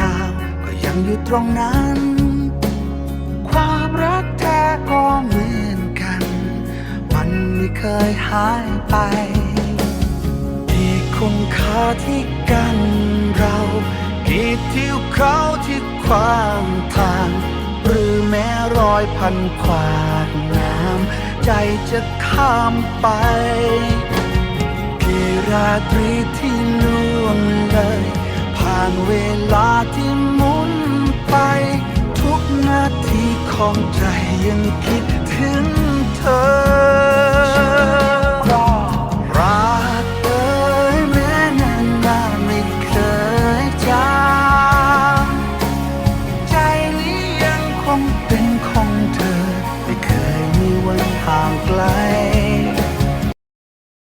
ดาว ก็ยังอยู่ตรงนั้น ความรักแท้ก็เหมือนกัน มันไม่เคยหายไป ที่คุณค่าที่กันเรากีดที่เขาที่ความทาง หรือแม้รอยพันขวากน้ำใจจะข้ามไปกี่ราตรีที่ล่วงเลย เวลาที่หมุนไป ทุกนาทีของใจยังคิดถึงเธองเป็นของเธอ ไม่เคยมีวันห่างไกล